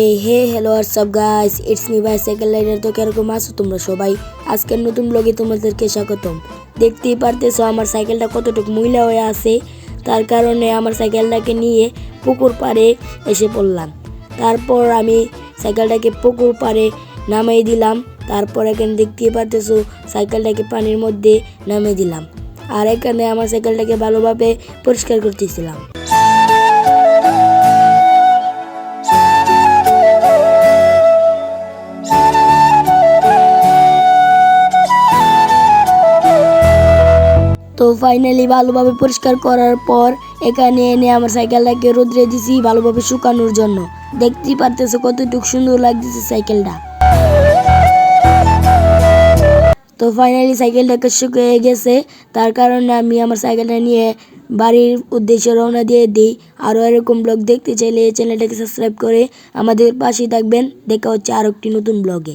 এই, hey hello R what's up guys it's me bicycle rider তো কীরকম আছো তোমরা সবাই? আজকের নতুন ব্লগে তোমাদেরকে স্বাগতম। দেখতেই পারতেছো আমার সাইকেলটা কতটুকু ময়লা হয়ে আছে। তার কারণে আমার সাইকেলটাকে নিয়ে পুকুর পাড়ে এসে পড়লাম। তারপর আমি সাইকেলটাকে পুকুর পাড়ে নামিয়ে দিলাম। তারপর এখানে দেখতেই পারতেছো সাইকেলটাকে পানির মধ্যে নামিয়ে দিলাম। আর এখানে আমার সাইকেলটাকে ভালোভাবে পরিষ্কার করতেছিলাম। তো ফাইনালি ভালোভাবে পরিষ্কার করার পর এখানে এনে আমার সাইকেলটাকে রোদ্রে দিছি ভালোভাবে শুকানোর জন্য। দেখতেই পারতেছো কতটুকু সুন্দর লাগতেছে সাইকেলটা। তো ফাইনালি সাইকেলটাকে শুকিয়ে গেছে, তার কারণে আমি আমার সাইকেলটা নিয়ে বাড়ির উদ্দেশ্যে রওনা দিয়ে দিই। আরও এরকম ব্লগ দেখতে চাইলে এই চ্যানেলটাকে সাবস্ক্রাইব করে আমাদের পাশেই থাকবেন। দেখা হচ্ছে আরও একটি নতুন ব্লগে।